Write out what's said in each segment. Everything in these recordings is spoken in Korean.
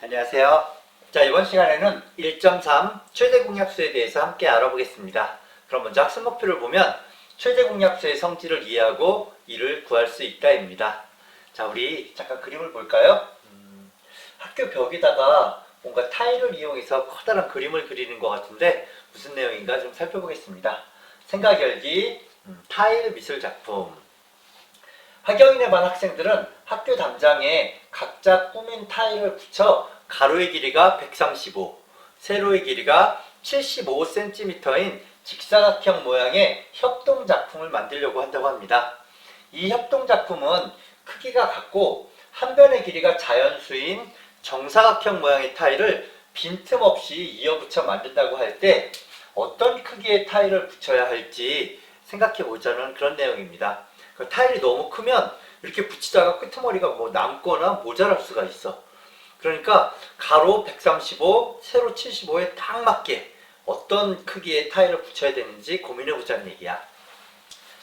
안녕하세요. 자, 이번 시간에는 1.3 최대 공약수에 대해서 함께 알아보겠습니다. 그럼 먼저 학습 목표를 보면 최대 공약수의 성질을 이해하고 이를 구할 수 있다입니다. 자, 우리 잠깐 그림을 볼까요? 음, 학교 벽에다가 뭔가 타일을 이용해서 커다란 그림을 그리는 것 같은데 무슨 내용인가 좀 살펴보겠습니다. 생각 열기, 음, 타일 미술 작품. 하경인의 반 학생들은 학교 담장에 각자 꾸민 타일을 붙여 가로의 길이가 135, 세로의 길이가 75cm인 직사각형 모양의 협동 작품을 만들려고 한다고 합니다. 이 협동 작품은 크기가 같고 한 변의 길이가 자연수인 정사각형 모양의 타일을 빈틈없이 이어붙여 만든다고 할 때 어떤 크기의 타일을 붙여야 할지 생각해 보자는 그런 내용입니다. 그 타일이 너무 크면 이렇게 붙이다가 끄트머리가 뭐 남거나 모자랄 수가 있어. 그러니까 가로 135, 세로 75에 딱 맞게 어떤 크기의 타일을 붙여야 되는지 고민해 보자는 얘기야.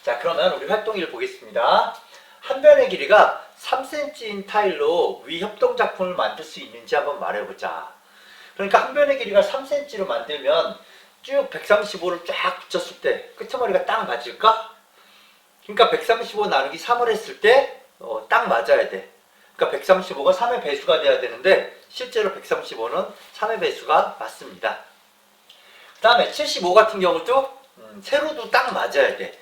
자, 그러면 우리 활동일 보겠습니다. 한 변의 길이가 3cm인 타일로 위 협동 작품을 만들 수 있는지 한번 말해 보자. 그러니까 한 변의 길이가 3cm로 만들면 쭉 135를 쫙 붙였을 때 끄트머리가 딱 맞을까? 그러니까 135 나누기 3을 했을 때 어, 딱 맞아야 돼. 그러니까 135가 3의 배수가 돼야 되는데 실제로 135는 3의 배수가 맞습니다. 그 다음에 75 같은 경우도 음, 세로도 딱 맞아야 돼.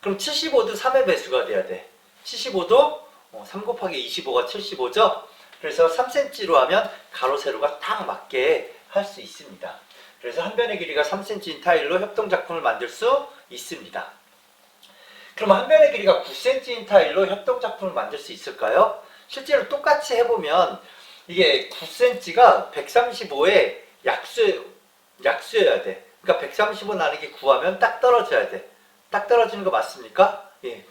그럼 75도 3의 배수가 돼야 돼. 75도 3 곱하기 25가 75죠. 그래서 3cm로 하면 가로 세로가 딱 맞게 할 수 있습니다. 그래서 한 변의 길이가 3cm인 타일로 협동 작품을 만들 수 있습니다. 그럼 한 변의 길이가 9cm인 타일로 협동 작품을 만들 수 있을까요? 실제로 똑같이 해보면 이게 9cm가 135의 약수, 약수여야 돼. 그러니까 135 나누기 9하면 딱 떨어져야 돼. 딱 떨어지는 거 맞습니까? 예.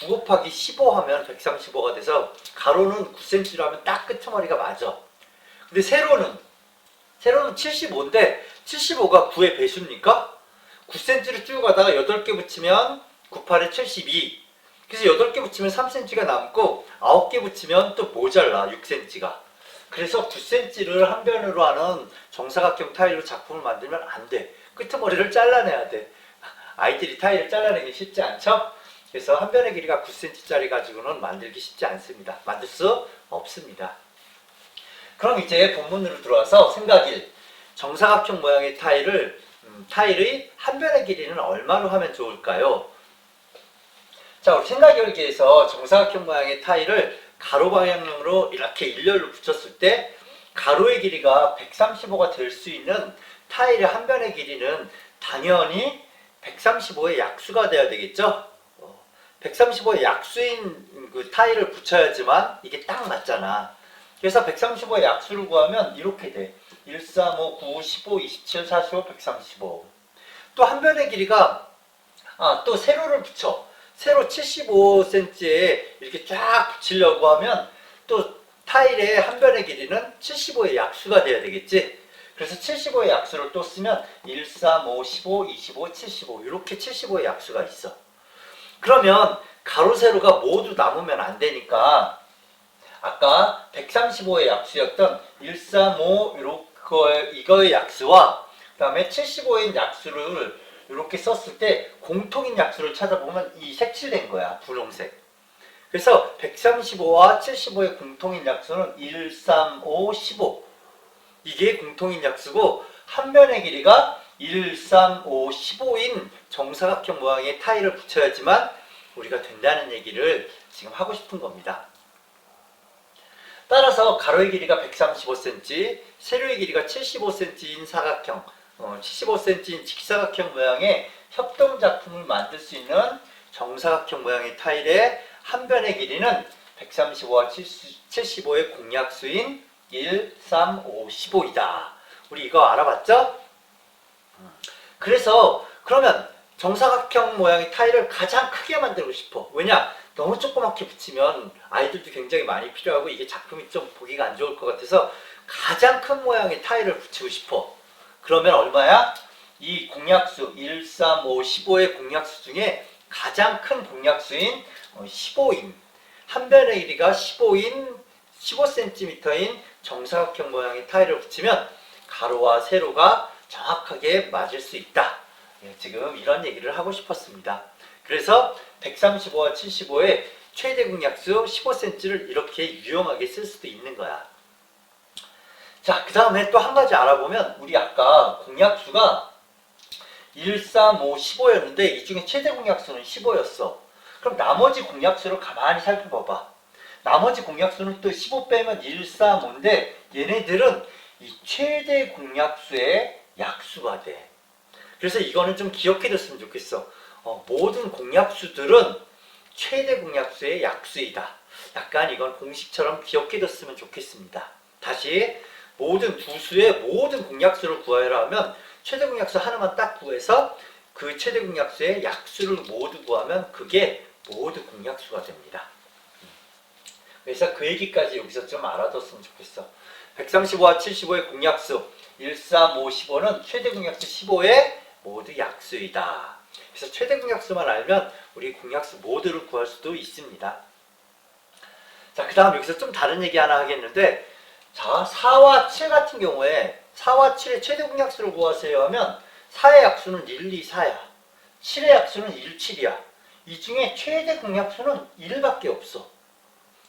9 곱하기 15 하면 135가 돼서 가로는 9cm로 하면 딱 끄트머리가 맞아. 근데 세로는 세로는 75인데 75가 9의 배수입니까? 9cm를 쭉 가다가 8개 붙이면 9, 8에 72. 그래서 8개 붙이면 3cm가 남고 9개 붙이면 또 모자라 6cm가. 그래서 9cm를 한 변으로 하는 정사각형 타일로 작품을 만들면 안 돼. 끄트머리를 잘라내야 돼. 아이들이 타일을 잘라내기 쉽지 않죠? 그래서 한 변의 길이가 9cm짜리 가지고는 만들기 쉽지 않습니다. 만들 수 없습니다. 그럼 이제 본문으로 들어와서 생각일. 정사각형 모양의 타일을 음, 타일의 한 변의 길이는 얼마로 하면 좋을까요? 자, 우리 생각열기에서 정사각형 모양의 타일을 가로 방향으로 이렇게 일렬로 붙였을 때 가로의 길이가 135가 될 수 있는 타일의 한 변의 길이는 당연히 135의 약수가 돼야 되겠죠? 135의 약수인 그 타일을 붙여야지만 이게 딱 맞잖아. 그래서 135의 약수를 구하면 이렇게 돼. 1, 3, 5, 9, 15, 27, 45, 135. 또 한 변의 길이가 아, 또 세로를 붙여. 세로 75cm에 이렇게 쫙 붙이려고 하면 또 타일의 한 변의 길이는 75의 약수가 돼야 되겠지. 그래서 75의 약수를 또 쓰면 1, 3, 5, 15, 25, 75 이렇게 75의 약수가 있어. 그러면 가로 세로가 모두 남으면 안 되니까 아까 135의 약수였던 1, 3, 5 이렇게 이거의 약수와 그 다음에 75의 약수를 이렇게 썼을 때 공통인 약수를 찾아보면 이 색칠된 거야 분홍색. 그래서 135와 75의 공통인 약수는 1, 3, 5, 15 이게 공통인 약수고 한 변의 길이가 1, 3, 5, 15인 정사각형 모양의 타일을 붙여야지만 우리가 된다는 얘기를 지금 하고 싶은 겁니다. 따라서 가로의 길이가 135cm, 세로의 길이가 75cm인 사각형, 어, 75cm인 직사각형 모양의 협동 작품을 만들 수 있는 정사각형 모양의 타일의 한 변의 길이는 135와 75의 공약수인 1, 3, 5, 15이다. 우리 이거 알아봤죠? 그래서 그러면 정사각형 모양의 타일을 가장 크게 만들고 싶어. 왜냐? 너무 조그맣게 붙이면 아이들도 굉장히 많이 필요하고 이게 작품이 좀 보기가 안 좋을 것 같아서 가장 큰 모양의 타일을 붙이고 싶어. 그러면 얼마야? 이 공약수 1, 3, 5, 15의 공약수 중에 가장 큰 공약수인 15인 한 변의 길이가 15인 15cm인 정사각형 모양의 타일을 붙이면 가로와 세로가 정확하게 맞을 수 있다. 예, 지금 이런 얘기를 하고 싶었습니다. 그래서 135와 75의 최대 공약수 15cm를 이렇게 유용하게 쓸 수도 있는 거야. 자, 그 다음에 또 한 가지 알아보면 우리 아까 공약수가 1, 3, 5, 15였는데 이 중에 최대 공약수는 15였어. 그럼 나머지 공약수를 가만히 살펴봐봐. 나머지 공약수는 또 15 빼면 1, 3, 5인데 얘네들은 이 최대 공약수의 약수가 돼. 그래서 이거는 좀 기억해뒀으면 좋겠어. 어, 모든 공약수들은 최대 공약수의 약수이다. 약간 이건 공식처럼 기억해뒀으면 좋겠습니다. 다시 모든 두 수의 모든 공약수를 구하라 하면 최대 공약수 하나만 딱 구해서 그 최대 공약수의 약수를 모두 구하면 그게 모두 공약수가 됩니다. 그래서 그 얘기까지 여기서 좀 알아뒀으면 좋겠어. 135와 75의 공약수 1, 3, 5, 15는 최대 공약수 15의 모두 약수이다. 그래서 최대 공약수만 알면 우리 공약수 모두를 구할 수도 있습니다. 자, 그 다음 여기서 좀 다른 얘기 하나 하겠는데 자, 4와 7 같은 경우에 4와 7의 최대 공약수를 구하세요 하면 4의 약수는 1, 2, 4야. 7의 약수는 1, 7이야. 이 중에 최대 공약수는 1밖에 없어.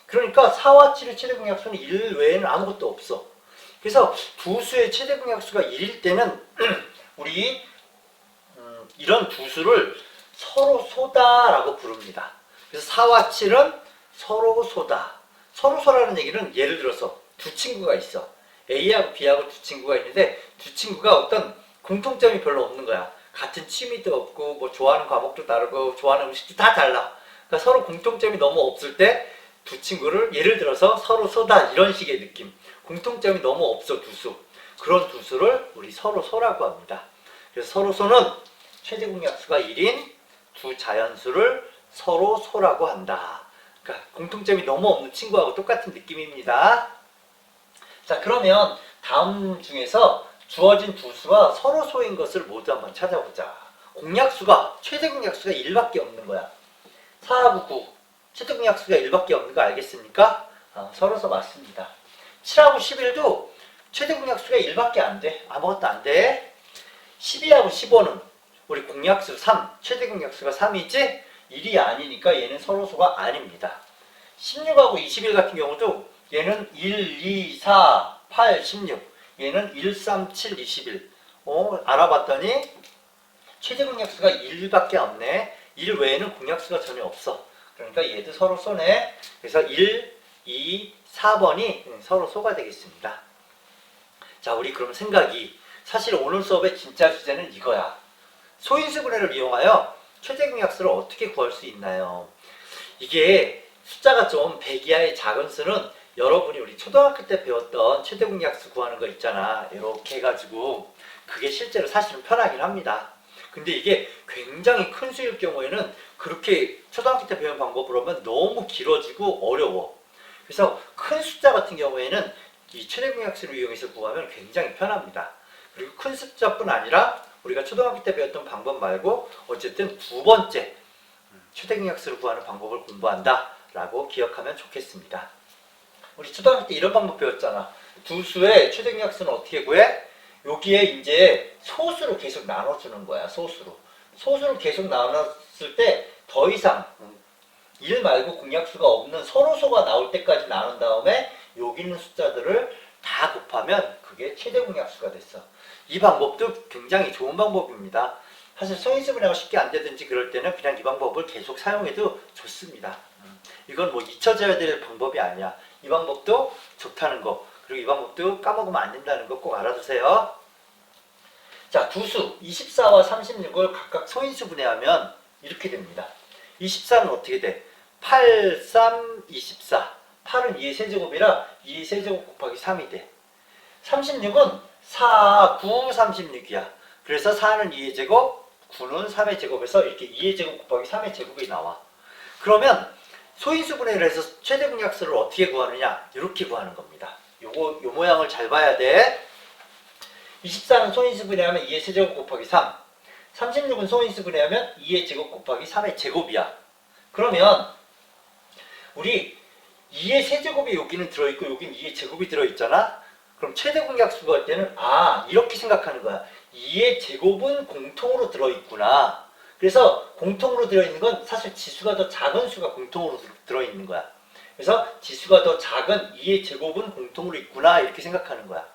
그러니까 4와 7의 최대 공약수는 1 외에는 아무것도 없어. 그래서 두 수의 최대 공약수가 1일 때는 우리 음, 이런 두 수를 서로 소다라고 부릅니다. 그래서 4와 7은 서로 소다. 서로 소라는 얘기는 예를 들어서 두 친구가 있어. A하고 B하고 두 친구가 있는데 두 친구가 어떤 공통점이 별로 없는 거야. 같은 취미도 없고 뭐 좋아하는 과목도 다르고 좋아하는 음식도 다 달라. 그러니까 서로 공통점이 너무 없을 때 두 친구를 예를 들어서 서로 소다 이런 식의 느낌. 공통점이 너무 없어 두 수. 그런 두 수를 우리 서로 소라고 합니다. 그래서 서로 소는 최대 공약수가 1인 두 자연수를 서로 소라고 한다. 그러니까 공통점이 너무 없는 친구하고 똑같은 느낌입니다. 자, 그러면 다음 중에서 주어진 두 수가 서로 소인 것을 모두 한번 찾아보자. 공약수가 최대 공약수가 1밖에 없는 거야. 4하고 9. 최대 공약수가 1밖에 없는 거 알겠습니까? 어, 서로서 맞습니다. 7하고 11도 최대 공약수가 1밖에 안 돼. 아무것도 안 돼. 12하고 15는 우리 공약수 3, 최대 공약수가 3이지 1이 아니니까 얘는 서로소가 아닙니다. 16하고 21 같은 경우도 얘는 1, 2, 4, 8, 16 얘는 1, 3, 7, 21 어, 알아봤더니 최대 공약수가 1밖에 없네. 1 외에는 공약수가 전혀 없어. 그러니까 얘도 서로 쏘네. 그래서 1, 2, 4번이 서로 소가 되겠습니다. 자 우리 그럼 생각이. 사실 오늘 수업의 진짜 주제는 이거야. 소인수분해를 이용하여 최대 공약수를 어떻게 구할 수 있나요? 이게 숫자가 좀 100 이하의 작은 수는 여러분이 우리 초등학교 때 배웠던 최대 공약수 구하는 거 있잖아. 이렇게 해가지고 그게 실제로 사실은 편하긴 합니다. 근데 이게 굉장히 큰 수일 경우에는 그렇게 초등학교 때 배운 방법으로 하면 너무 길어지고 어려워. 그래서 큰 숫자 같은 경우에는 이 최대 공약수를 이용해서 구하면 굉장히 편합니다. 그리고 큰 숫자뿐 아니라 우리가 초등학교 때 배웠던 방법 말고 어쨌든 두 번째 음, 최대 공약수를 구하는 방법을 공부한다라고 기억하면 좋겠습니다. 우리 초등학교 때 이런 방법 배웠잖아. 두 수의 최대 공약수는 어떻게 구해? 여기에 이제 소수로 계속 나눠주는 거야. 소수로. 소수로 계속 나눴을 때 더 이상 음, 1 말고 공약수가 없는 서로소가 나올 때까지 나눈 다음에 여기 있는 숫자들을 다 곱하면 그게 최대 공약수가 됐어. 이 방법도 굉장히 좋은 방법입니다. 사실 성인수분해가 쉽게 안 되든지 그럴 때는 그냥 이 방법을 계속 사용해도 좋습니다. 음, 이건 뭐 잊혀져야 될 방법이 아니야. 이 방법도 좋다는 거 그리고 이 방법도 까먹으면 안 된다는 거 꼭 알아두세요. 자, 두 수 24와 36을 각각 소인수 분해하면 이렇게 됩니다. 24는 어떻게 돼? 8, 3, 24. 8은 2의 세제곱이라 2의 세제곱 곱하기 3이 돼. 36은 4, 9, 36이야. 그래서 4는 2의 제곱, 9는 3의 제곱에서 이렇게 2의 제곱 곱하기 3의 제곱이 나와. 그러면 소인수 분해를 해서 최대 공약수를 어떻게 구하느냐? 이렇게 구하는 겁니다. 요거 요 모양을 잘 봐야 돼. 24는 소인수 분해하면 2의 세제곱 곱하기 3. 36은 소인수 분해하면 2의 제곱 곱하기 3의 제곱이야. 그러면 우리 2의 세제곱이 여기는 들어있고 여기는 2의 제곱이 들어있잖아? 그럼 최대 공약수가 할 때는 아 이렇게 생각하는 거야. 2의 제곱은 공통으로 들어있구나. 그래서 공통으로 들어있는 건 사실 지수가 더 작은 수가 공통으로 들- 들어있는 거야. 그래서 지수가 더 작은 2의 제곱은 공통으로 있구나 이렇게 생각하는 거야.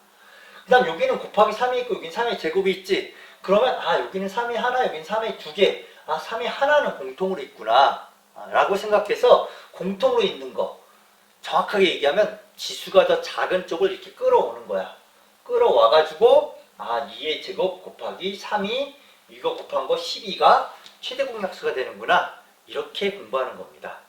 그 다음 여기는 곱하기 3이 있고 여기는 3의 제곱이 있지. 그러면 아 여기는 3이 하나 여기는 3의 두 개. 아 3이 하나는 공통으로 있구나. 아, 라고 생각해서 공통으로 있는 거. 정확하게 얘기하면 지수가 더 작은 쪽을 이렇게 끌어오는 거야. 끌어와가지고 아 2의 제곱 곱하기 3이 이거 곱한 거 12가 최대 공약수가 되는구나. 이렇게 공부하는 겁니다.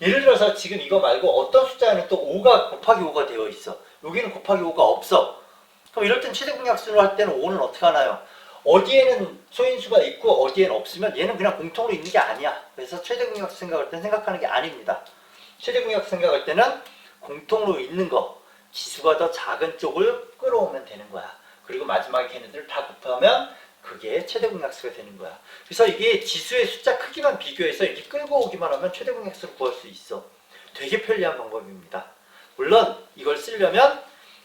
예를 들어서 지금 이거 말고 어떤 숫자에는 또 5가 곱하기 5가 되어 있어. 여기는 곱하기 5가 없어. 그럼 이럴 땐 최대 공약수를 할 때는 5는 어떻게 하나요? 어디에는 소인수가 있고 어디에는 없으면 얘는 그냥 공통으로 있는 게 아니야. 그래서 최대 공약수 생각할 땐 생각하는 게 아닙니다. 최대 공약수 생각할 때는 공통으로 있는 거, 지수가 더 작은 쪽을 끌어오면 되는 거야. 그리고 마지막에 걔네들을 다 곱하면 그게 최대 공약수가 되는 거야. 그래서 이게 지수의 숫자 크기만 비교해서 이렇게 끌고 오기만 하면 최대 공약수를 구할 수 있어. 되게 편리한 방법입니다. 물론 이걸 쓰려면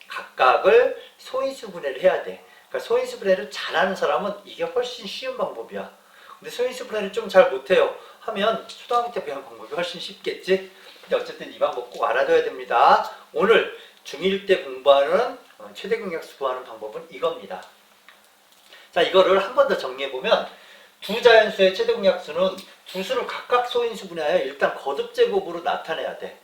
각각을 소인수 분해를 해야 돼. 그러니까 소인수 분해를 잘하는 사람은 이게 훨씬 쉬운 방법이야. 근데 소인수 분해를 좀 잘 못해요. 하면 초등학교 때 배운 방법이 훨씬 쉽겠지. 근데 어쨌든 이 방법 꼭 알아둬야 됩니다. 오늘 중1 때 공부하는 어, 최대 공약수 구하는 방법은 이겁니다. 자, 이거를 한 번 더 정리해 보면 두 자연수의 최대 공약수는 두 수를 각각 소인수 분해하여 일단 거듭 제곱으로 나타내야 돼.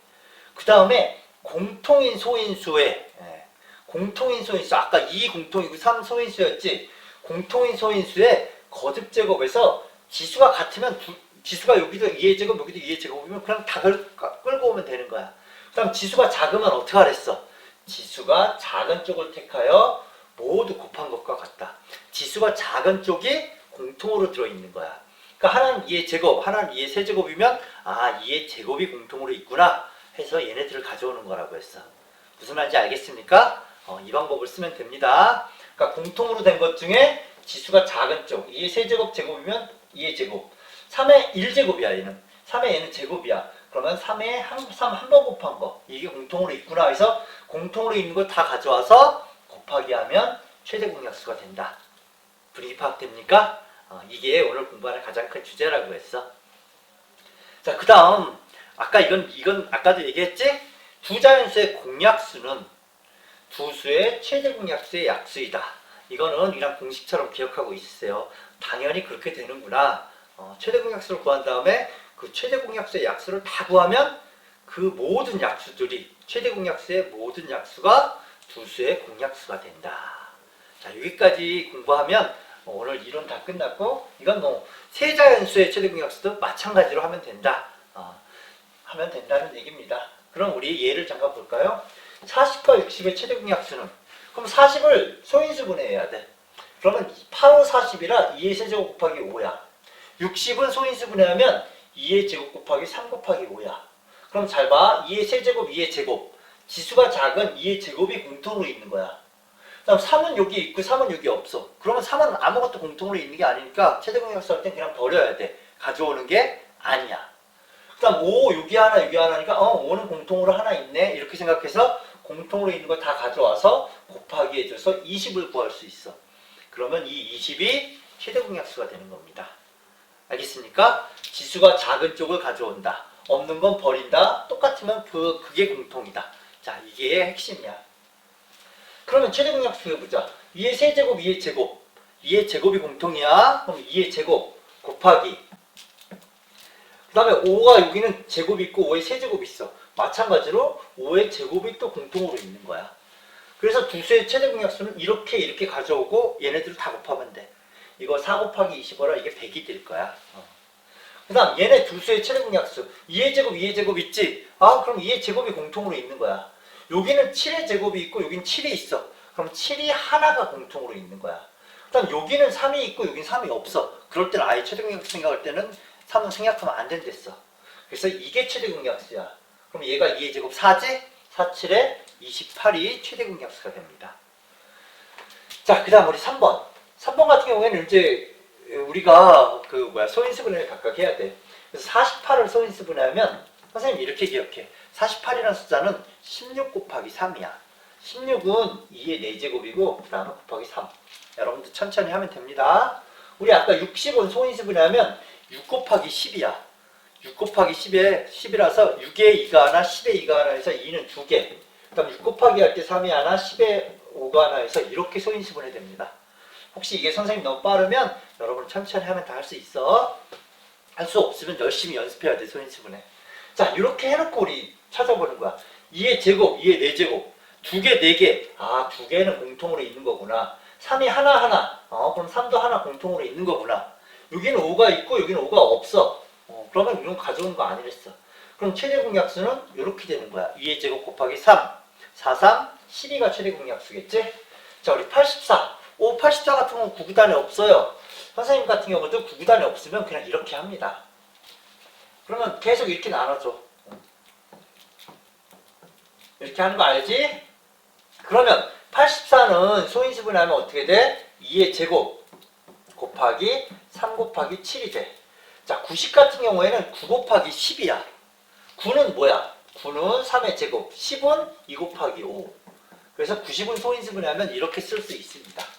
그 다음에 공통인 소인수의 예, 공통인 소인수 아까 2 공통이고 3 소인수였지 공통인 소인수의 거듭 제곱에서 지수가 같으면 두- 지수가 여기도 2의 제곱 여기도 2의 제곱이면 그냥 다 끌, 끌고 오면 되는 거야. 그다음 지수가 작으면 어떻게 하랬어? 지수가 작은 쪽을 택하여 모두 곱한 것과 같다. 지수가 작은 쪽이 공통으로 들어있는 거야. 그러니까 하나는 2의 제곱, 하나는 2의 세제곱이면 아 2의 제곱이 공통으로 있구나 해서 얘네들을 가져오는 거라고 했어. 무슨 말인지 알겠습니까? 어, 이 방법을 쓰면 됩니다. 그러니까 공통으로 된 것 중에 지수가 작은 쪽, 2의 세제곱 제곱이면 2의 제곱, 3의 1제곱이야 얘는. 3의 얘는 제곱이야. 그러면 3의 한, 3한 번 곱한 거. 이게 공통으로 있구나 해서 공통으로 있는 거다 가져와서 곱하기 하면 최대 공약수가 된다. 분위기 파악됩니까? 어, 이게 오늘 공부하는 가장 큰 주제라고 했어. 자, 그 다음, 아까 이건, 이건 아까도 얘기했지? 두 자연수의 공약수는 두 수의 최대 공약수의 약수이다. 이거는 이랑 공식처럼 기억하고 있으세요. 당연히 그렇게 되는구나. 어, 최대 공약수를 구한 다음에 그 최대 공약수의 약수를 다 구하면 그 모든 약수들이 최대 공약수의 모든 약수가 두 수의 공약수가 된다. 자 여기까지 공부하면 어, 오늘 이론 다 끝났고 이건 뭐 세자연수의 최대 공약수도 마찬가지로 하면 된다. 어, 하면 된다는 얘기입니다. 그럼 우리 예를 잠깐 볼까요? 40과 60의 최대 공약수는 그럼 40을 소인수 분해해야 돼. 그러면 8, 5, 40이라 2의 세제곱 곱하기 5야. 60은 소인수 분해하면 2의 제곱 곱하기 3 곱하기 5야. 그럼 잘 봐. 2의 세제곱, 2의 제곱. 지수가 작은 2의 제곱이 공통으로 있는 거야. 그다음 3은 여기 있고 3은 여기 없어. 그러면 3은 아무것도 공통으로 있는 게 아니니까 최대 공약수 할땐 그냥 버려야 돼. 가져오는 게 아니야. 그다음 5 여기 하나 여기 하나니까 어 5는 공통으로 하나 있네. 이렇게 생각해서 공통으로 있는 거 다 가져와서 곱하기 해줘서 20을 구할 수 있어. 그러면 이 20이 최대 공약수가 되는 겁니다. 알겠습니까? 지수가 작은 쪽을 가져온다. 없는 건 버린다. 똑같으면 그, 그게 공통이다. 자, 이게 핵심이야. 그러면 최대 공약 수 해보자. 2의 세제곱, 2의 제곱. 2의 제곱이 공통이야. 그럼 2의 제곱 곱하기. 그 다음에 5가 여기는 제곱이 있고 5의 세제곱이 있어. 마찬가지로 5의 제곱이 또 공통으로 있는 거야. 그래서 두 수의 최대 공약수는 이렇게 이렇게 가져오고 얘네들을 다 곱하면 돼. 이거 4 곱하기 25라 이게 100이 될 거야. 어. 그 다음 얘네 두 수의 최대 공약수 2의 제곱 2의 제곱 있지? 아 그럼 2의 제곱이 공통으로 있는 거야. 여기는 7의 제곱이 있고 여기는 7이 있어. 그럼 7이 하나가 공통으로 있는 거야. 그 다음 여기는 3이 있고 여기는 3이 없어. 그럴 때는 아예 최대 공약수 생각할 때는 3은 생략하면 안 된댔어. 그래서 이게 최대 공약수야. 그럼 얘가 2의 제곱 4지? 4, 7에 28이 최대 공약수가 됩니다. 자, 그 다음 우리 3번. 3번 같은 경우에는 이제 우리가 그 뭐야 소인수 분해를 각각 해야 돼. 그래서 48을 소인수 분해하면 선생님 이렇게 기억해. 48이라는 숫자는 16 곱하기 3이야. 16은 2의 4제곱이고 그 다음에 곱하기 3. 여러분들 천천히 하면 됩니다. 우리 아까 60은 소인수분이라면 6 곱하기 10이야. 6 곱하기 10에 10이라서 6에 2가 하나, 10에 2가 하나 해서 2는 2개. 그 다음 6 곱하기 할 때 3이 하나, 10에 5가 하나 해서 이렇게 소인수분해 됩니다. 혹시 이게 선생님 너무 빠르면 여러분 천천히 하면 다 할 수 있어. 할 수 없으면 열심히 연습해야 돼, 소인수분해. 자, 이렇게 해놓고 우리 찾아보는 거야. 2의 제곱, 2의 4제곱. 두 개, 네 개. 아, 두 개는 공통으로 있는 거구나. 3이 하나, 하나. 어, 그럼 3도 하나 공통으로 있는 거구나. 여기는 5가 있고, 여기는 5가 없어. 어, 그러면 이건 가져온 거 아니랬어. 그럼 최대 공약수는 이렇게 되는 거야. 2의 제곱 곱하기 3. 4, 3, 12가 최대 공약수겠지? 자, 우리 84. 오, 84 같은 건 구구단에 없어요. 선생님 같은 경우도 구구단에 없으면 그냥 이렇게 합니다. 그러면 계속 이렇게 나눠줘. 이렇게 하는 거 알지? 그러면 84는 소인수분해 하면 어떻게 돼? 2의 제곱 곱하기 3 곱하기 7이 돼. 자, 90 같은 경우에는 9 곱하기 10이야. 9는 뭐야? 9는 3의 제곱, 10은 2 곱하기 5. 그래서 90은 소인수분해 하면 이렇게 쓸 수 있습니다.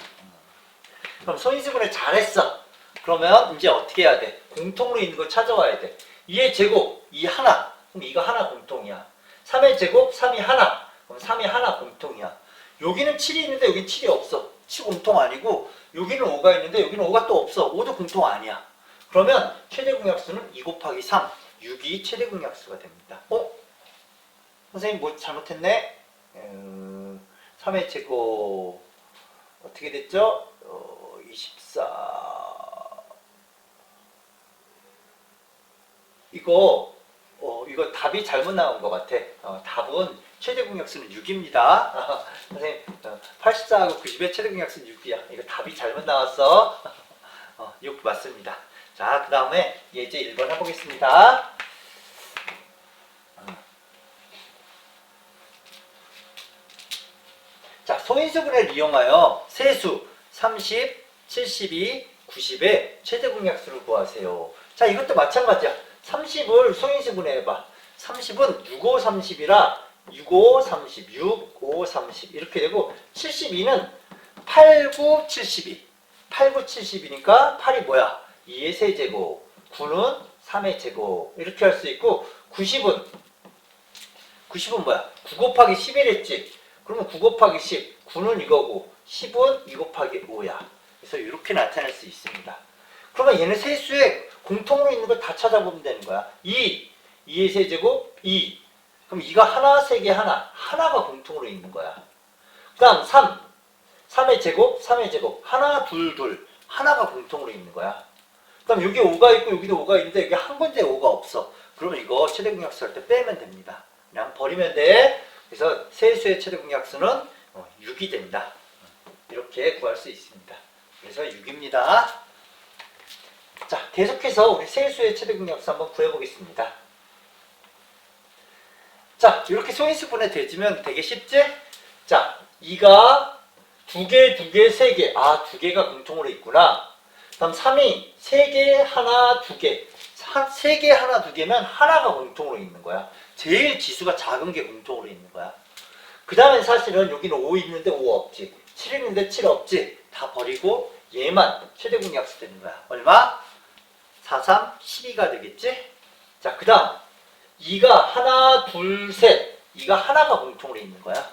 그럼 소인수분해 잘했어. 그러면 이제 어떻게 해야 돼? 공통으로 있는 거 찾아와야 돼. 2의 제곱, 2 하나. 그럼 이거 하나 공통이야. 3의 제곱, 3이 하나. 그럼 3이 하나 공통이야. 여기는 7이 있는데 여기 7이 없어. 7 공통 아니고 여기는 5가 있는데 여기는 5가 또 없어. 5도 공통 아니야. 그러면 최대 공약수는 2 곱하기 3. 6이 최대 공약수가 됩니다. 어? 선생님 뭐 잘못했네? 음, 3의 제곱 어떻게 됐죠? 어, 24 이거 어, 이거 답이 잘못 나온 것 같아. 어, 답은 최대 공약수는 6입니다. 선생님, 어, 84하고 90의 최대 공약수는 6이야. 이거 답이 잘못 나왔어. 어, 6 맞습니다. 자, 그 다음에 예제 1번 해보겠습니다. 자, 소인수분해를 이용하여 세수 30, 72, 90의 최대 공약수를 구하세요. 자, 이것도 마찬가지야. 30을 소인수분해 해봐. 30은 6, 5, 30이라 6, 5, 30, 6, 5, 30 이렇게 되고 72는 8, 9, 72. 8, 9, 70이니까 8이 뭐야? 2의 세제곱. 9는 3의 제곱. 이렇게 할 수 있고 90은 90은 뭐야? 9 곱하기 11 했지. 그러면 9 곱하기 10. 9는 이거고 10은 2 곱하기 5야. 그래서 이렇게 나타낼 수 있습니다. 그러면 얘는 세수에 공통으로 있는 걸 다 찾아보면 되는 거야. 2, 2의 세제곱, 2. 그럼 2가 하나, 3개 하나. 하나가 공통으로 있는 거야. 그 다음 3. 3의 제곱, 3의 제곱. 하나, 둘, 둘. 하나가 공통으로 있는 거야. 그 다음 여기 5가 있고 여기도 5가 있는데 여기 한 군데 5가 없어. 그러면 이거 최대 공약수 할 때 빼면 됩니다. 그냥 버리면 돼. 그래서 세수의 최대 공약수는 6이 된다. 이렇게 구할 수 있습니다. 그래서 6입니다. 자, 계속해서 우리 세수의 최대 공약수 한번 구해보겠습니다. 자, 이렇게 소인수분해 되지면 되게 쉽지? 자, 2가 두 개, 두 개, 세 개. 아, 두 개가 공통으로 있구나. 다음 3이 세 개, 하나, 두 개. 한세 개, 하나, 두 개면 하나가 공통으로 있는 거야. 제일 지수가 작은 게 공통으로 있는 거야. 그 다음에 사실은 여기는 5 있는데 5 없지. 7 있는데 7 없지. 다 버리고 얘만 최대 공약수 되는 거야. 얼마? 4, 3, 12가 되겠지? 자, 그 다음 2가 하나, 둘, 셋. 2가 하나가 공통으로 있는 거야.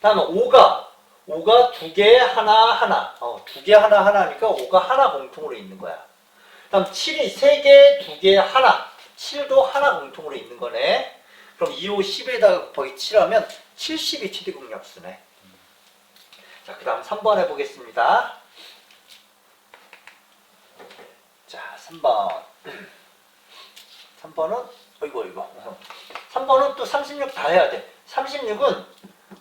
다음에 5가 5가 두 개, 하나, 하나. 어, 두 개, 하나, 하나니까 5가 하나 공통으로 있는 거야. 다음 7이 세 개, 두 개, 하나. 7도 하나 공통으로 있는 거네. 그럼 2, 5, 10에다가 곱하기 7하면 70이 최대 공약수네. 자, 그 다음 3번 해보겠습니다. 자, 3번. 3번은, 어이구, 어이구. 3번은 또 36 다 해야 돼. 36은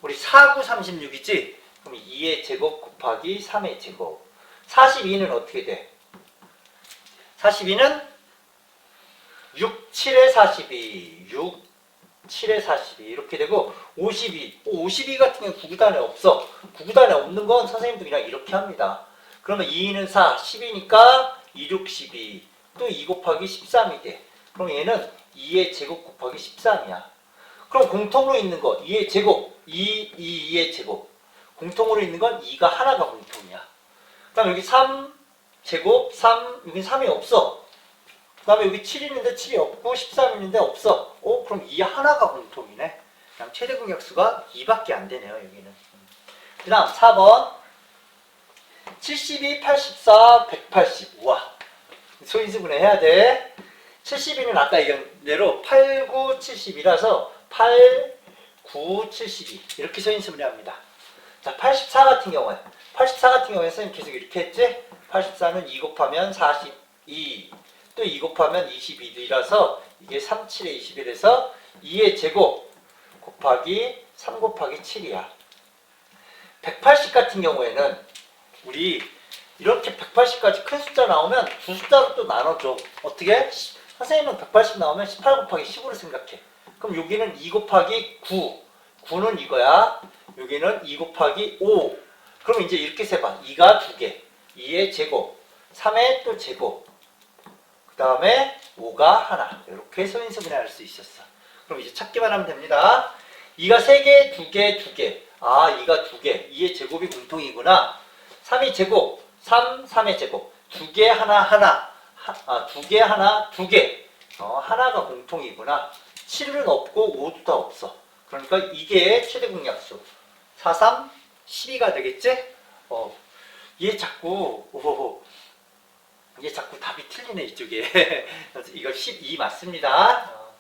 우리 4, 9, 36이지? 그럼 2의 제곱 곱하기 3의 제곱. 42는 어떻게 돼? 42는 6, 7의 42. 6, 7의 42. 이렇게 되고 52. 52 같은 경우 구구단에 없어. 구구단에 없는 건 선생님도 그냥 이렇게 합니다. 그러면 2는 4, 10이니까 2, 6, 12. 또 2 곱하기 13이 돼. 그럼 얘는 2의 제곱 곱하기 13이야. 그럼 공통으로 있는 거 2의 제곱 2, 2, 2의 제곱 공통으로 있는 건 2가 하나가 공통이야. 그 다음에 여기 3 제곱 3 여기 3이 없어. 그 다음에 여기 7 있는데 7이 없고 13 있는데 없어. 어 그럼 2 하나가 공통이네. 그냥 최대 공약수가 2밖에 안 되네요 여기는. 그 다음 4번 72, 84, 180 우와 소인수분해 해야 돼. 72는 아까 얘기한 대로 8, 9, 70이라서 8, 9, 72 이렇게 소인수분해 합니다. 자, 84 같은 경우에 84 같은 경우에 선생님 계속 이렇게 했지? 84는 2 곱하면 42, 또 2 곱하면 22이라서 이게 37에 21에서 2의 제곱 곱하기 3 곱하기 7이야. 180 같은 경우에는 우리 이렇게 180까지 큰 숫자 나오면 두 숫자로 또 나눠줘. 어떻게? 시- 선생님은 180 나오면 18 곱하기 10으로 생각해. 그럼 여기는 2 곱하기 9. 9는 이거야. 여기는 2 곱하기 5. 그럼 이제 이렇게 세봐. 2가 두 개. 2의 제곱. 3의 또 제곱. 그 다음에 5가 하나. 이렇게 소인수분해 할수 있었어. 그럼 이제 찾기만 하면 됩니다. 2가 3개, 2개, 2개. 아, 2가 2개. 2의 제곱이 공통이구나. 3의 제곱. 3, 3의 제곱. 2개, 하나, 하나. 하, 아, 2개, 하나, 2개. 어, 하나가 공통이구나. 7은 없고 5도 다 없어. 그러니까 이게 최대 공약수. 4, 3, 12가 되겠지? 어, 얘 자꾸, 오, 얘 자꾸 답이 틀리네, 이쪽에. 이거 12 맞습니다. 어,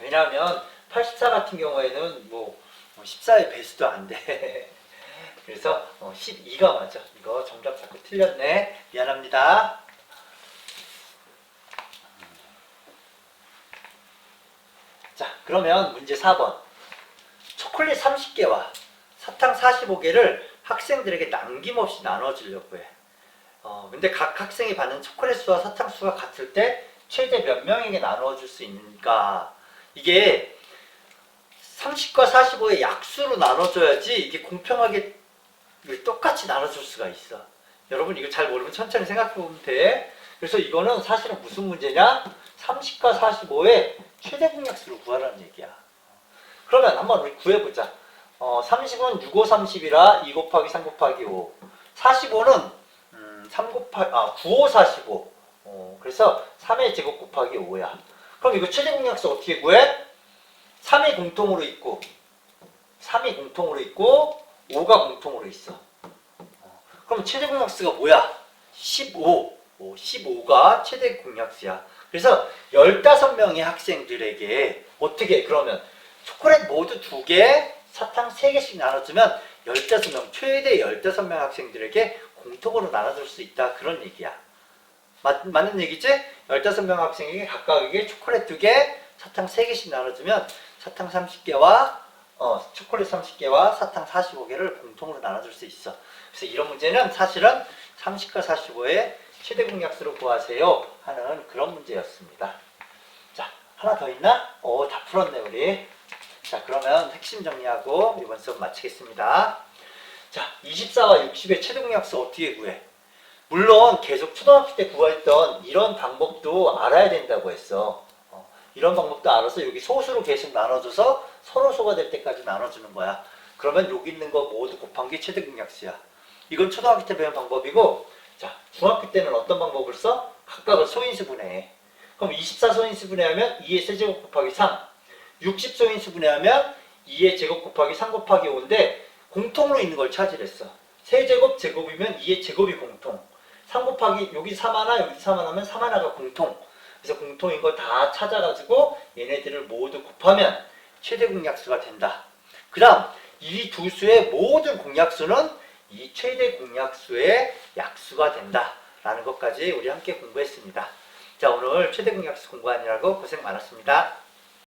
왜냐하면 84 같은 경우에는 뭐 14의 배수도 안 돼. 그래서 어, 12가 맞아. 이거 정답 자꾸 틀렸네. 미안합니다. 자, 그러면 문제 4번. 초콜릿 30개와 사탕 45개를 학생들에게 남김없이 나눠주려고 해. 어, 근데 각 학생이 받는 초콜릿 수와 사탕 수가 같을 때 최대 몇 명에게 나눠줄 수 있는가? 이게 30과 45의 약수로 나눠줘야지 이게 공평하게 똑같이 나눠줄 수가 있어. 여러분 이거 잘 모르면 천천히 생각해 보면 돼. 그래서 이거는 사실은 무슨 문제냐? 30과 45의 최대 공약수를 구하라는 얘기야. 그러면 한번 우리 구해보자. 어, 30은 6, 5, 30이라 2 곱하기 3 곱하기 5. 45는 음, 3 곱하기, 아, 9, 5, 45. 어, 그래서 3의 제곱 곱하기 5야. 그럼 이거 최대 공약수 어떻게 구해? 3이 공통으로 있고, 3이 공통으로 있고, 5가 공통으로 있어. 어, 그럼 최대 공약수가 뭐야? 15. 어, 15가 최대 공약수야. 그래서 15명의 학생들에게 어떻게 그러면 초콜릿 모두 2개, 사탕 3개씩 나눠주면 15명, 최대 15명 학생들에게 공통으로 나눠줄 수 있다. 그런 얘기야. 맞, 맞는 얘기지? 15명 학생에게 각각에게 초콜릿 2개, 사탕 3개씩 나눠주면 사탕 30개와 어, 초콜릿 30개와 사탕 45개를 공통으로 나눠줄 수 있어. 그래서 이런 문제는 사실은 30과 45의 최대 공약수로 구하세요 하는 그런 문제였습니다. 자, 하나 더 있나? 오, 다 풀었네, 우리. 자, 그러면 핵심 정리하고 이번 수업 마치겠습니다. 자, 24와 60의 최대 공약수 어떻게 구해? 물론 계속 초등학교 때 구했던 이런 방법도 알아야 된다고 했어. 어, 이런 방법도 알아서 여기 소수로 계속 나눠줘서 서로 소가 될 때까지 나눠주는 거야. 그러면 여기 있는 거 모두 곱한 게 최대 공약수야. 이건 초등학교 때 배운 방법이고, 자, 중학교 때는 어떤 방법을 써? 각각을 소인수 분해해. 그럼 24 소인수 분해하면 2의 세제곱 곱하기 3, 60 소인수 분해하면 2의 제곱 곱하기 3 곱하기 5인데 공통으로 있는 걸 찾으랬어. 세제곱 제곱이면 2의 제곱이 공통. 3 곱하기 여기 3 하나 여기 3 하나면 3 하나가 공통. 그래서 공통인 걸 다 찾아가지고 얘네들을 모두 곱하면 최대 공약수가 된다. 그 다음 이 두 수의 모든 공약수는 이 최대 공약수의 약수가 된다. 라는 것까지 우리 함께 공부했습니다. 자 오늘 최대 공약수 공부하느라고 고생 많았습니다.